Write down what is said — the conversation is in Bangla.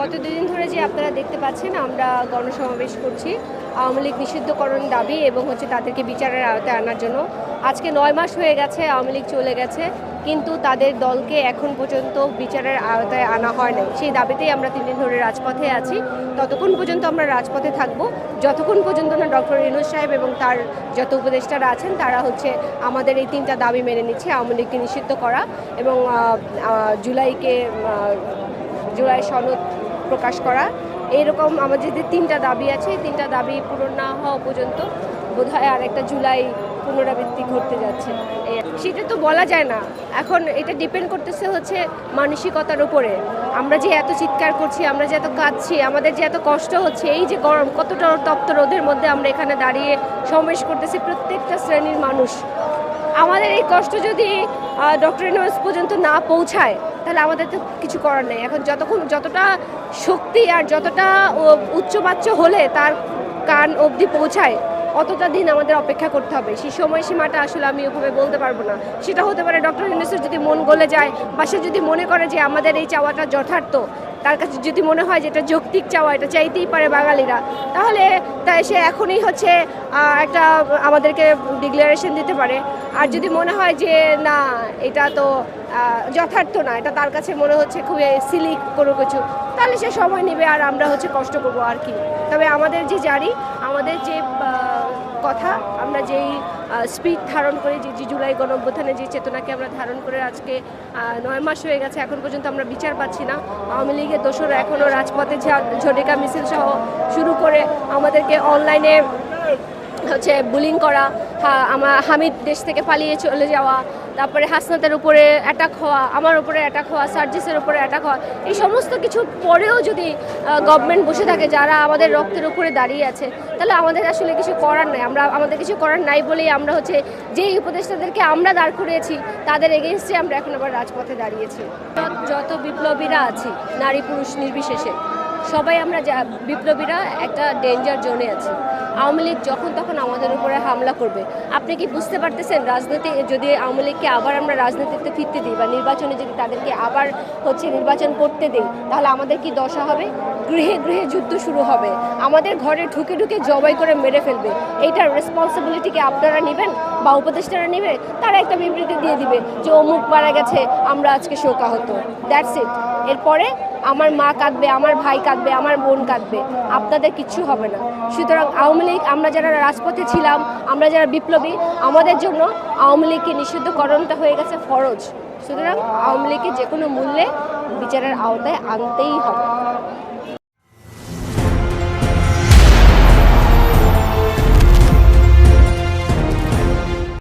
গত দুদিন ধরে যে আপনারা দেখতে পাচ্ছেন, আমরা গণসমাবেশ করছি। আওয়ামী লীগ নিষিদ্ধকরণ দাবি এবং হচ্ছে তাদেরকে বিচারের আওতায় আনার জন্য। আজকে নয় মাস হয়ে গেছে, আওয়ামী লীগ চলে গেছে, কিন্তু তাদের দলকে এখন পর্যন্ত বিচারের আওতায় আনা হয় নাই। সেই দাবিতেই আমরা তিন দিন ধরে রাজপথে আছি। ততক্ষণ পর্যন্ত আমরা রাজপথে থাকব। যতক্ষণ পর্যন্ত না ডক্টর ইনুস সাহেব এবং তার যত উপদেষ্টারা আছেন, তারা হচ্ছে আমাদের এই তিনটা দাবি মেনে নিচ্ছে, আওয়ামী লীগকে নিষিদ্ধ করা এবং জুলাইকে জুলাই সনদ প্রকাশ করা। এইরকম আমাদের যে তিনটা দাবি আছে, এই তিনটা দাবি পূরণ না হওয়া পর্যন্ত বোধ হয় আর একটা জুলাই পুনরাবৃত্তি ঘটতে যাচ্ছে। সেটা তো বলা যায় না। এখন এটা ডিপেন্ড করতেছে হচ্ছে মানসিকতার উপরে। আমরা যে এত চিৎকার করছি, আমরা যে এত কাঁদছি, আমাদের যে এত কষ্ট হচ্ছে, এই যে গরম, কতটা তপ্ত রোদের মধ্যে আমরা এখানে দাঁড়িয়ে সমাবেশ করতেছি প্রত্যেকটা শ্রেণির মানুষ। আমাদের এই কষ্ট যদি ডক্টর পর্যন্ত না পৌঁছায় তাহলে আমাদের তো কিছু করার নেই। এখন যতক্ষণ যতটা শক্তি আর যতটা উচ্চবাচ্য হলে তার কান অবধি পৌঁছায়, অতটা দিন আমাদের অপেক্ষা করতে হবে। সেই সময়সীমাটা আসলে আমি ওভাবে বলতে পারব না। সেটা হতে পারে ডক্টর ইউনিভার্সের যদি মন গলে যায় বা সে যদি মনে করে যে আমাদের এই চাওয়াটা যথার্থ তার কাছে যদি মনে হয় যে এটা যৌক্তিক চাওয়া, এটা চাইতেই পারে বাঙালিরা, তাহলে তাই সে এখনই হচ্ছে একটা আমাদেরকে ডিক্লারেশন দিতে পারে। আর যদি মনে হয় যে না, এটা তো যথার্থ না, এটা তার কাছে মনে হচ্ছে খুবই সিলি কোনো কিছু, তাহলে সে সময় নেবে আর আমরা হচ্ছে কষ্ট করব আর কি। তবে আমাদের যে জারি, আমাদের যে কথা। আমরা যেই স্পিড ধারণ করে, যে জুলাই গণঅভ্যুত্থানে যে চেতনাকে আমরা ধারণ করে আজকে নয় মাস হয়ে গেছে, এখন পর্যন্ত আমরা বিচার পাচ্ছি না। আওয়ামী লীগের দোষরা এখনও রাজপথে ঝটিকা মিছিল সহ শুরু করে আমাদেরকে অনলাইনে হচ্ছে বুলিং করা আমার হামিদ দেশ থেকে পালিয়ে চলে যাওয়া, তারপরে হাসনাতের উপরে অ্যাটাক হওয়া, আমার উপরে অ্যাটাক হওয়া, সার্জিসের উপরে অ্যাটাক হওয়া, এই সমস্ত কিছু পরেও যদি গভর্নমেন্ট বসে থাকে, যারা আমাদের রক্তের উপরে দাঁড়িয়ে আছে, তাহলে আমাদের আসলে কিছু করার নাই। আমরা, আমাদের কিছু করার নাই বলেই আমরা হচ্ছে যেই উপদেষ্টাদেরকে আমরা দাঁড় করিয়েছি, তাদের এগেনস্টে আমরা এখন আবার রাজপথে দাঁড়িয়েছি। যত- বিপ্লবীরা আছি নারী পুরুষ নির্বিশেষে, সবাই আমরা বিপ্লবীরা একটা ডেঞ্জার জোনে আছি। আওয়ামী লীগ যখন তখন আমাদের উপরে হামলা করবে। আপনি কি বুঝতে পারতেছেন রাজনীতি, যদি আওয়ামী লীগকে আবার আমরা রাজনীতিতে ফিরতে দিই বা নির্বাচনে যদি তাদেরকে আবার হচ্ছে নির্বাচন করতে দিই, তাহলে আমাদের কি দশা হবে? গৃহে গৃহে যুদ্ধ শুরু হবে। আমাদের ঘরে ঢুকে ঢুকে জবাই করে মেরে ফেলবে। এইটার রেসপন্সিবিলিটিকে আপনারা নেবেন বা উপদেষ্টারা নেবে? তারা একটা বিবৃতি দিয়ে দিবে যে অমুক মারা গেছে, আমরা আজকে শোকাহত। দ্যাটস ইট এরপরে আমার মা কাঁদবে, আমার ভাই কাঁদবে, আমার বোন কাঁদবে। আপনাদের কিচ্ছু হবে না। সুতরাং আওয়ামী লীগ, আমরা যারা রাজপথে ছিলাম, আমরা যারা বিপ্লবী, আমাদের জন্য আওয়ামী লীগকে নিষিদ্ধকরণটা হয়ে গেছে ফরজ। সুতরাং আওয়ামী লীগকে যে কোনো মূল্যে বিচারের আওতায় আনতেই হবে।